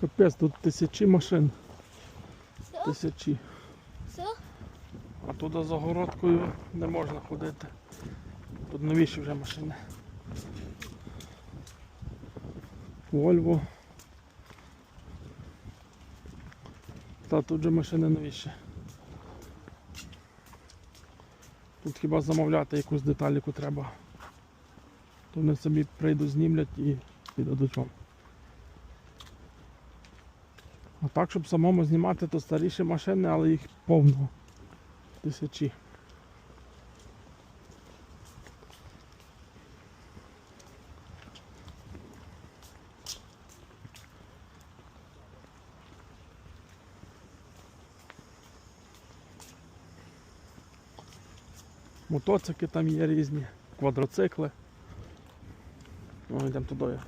Капець, тут тисячі машин. Тисячі. А туди за городкою не можна ходити. Тут новіші вже машини. Вольво. Та тут же машини новіші. Тут хіба замовляти якусь деталь, яку треба. То вони собі прийдуть, знімлять і віддадуть вам. А так, щоб самому знімати, то старіші машини, але їх повно. Тисячі. Мотоцикли там є різні, квадроцикли. Ну, йдемо туди.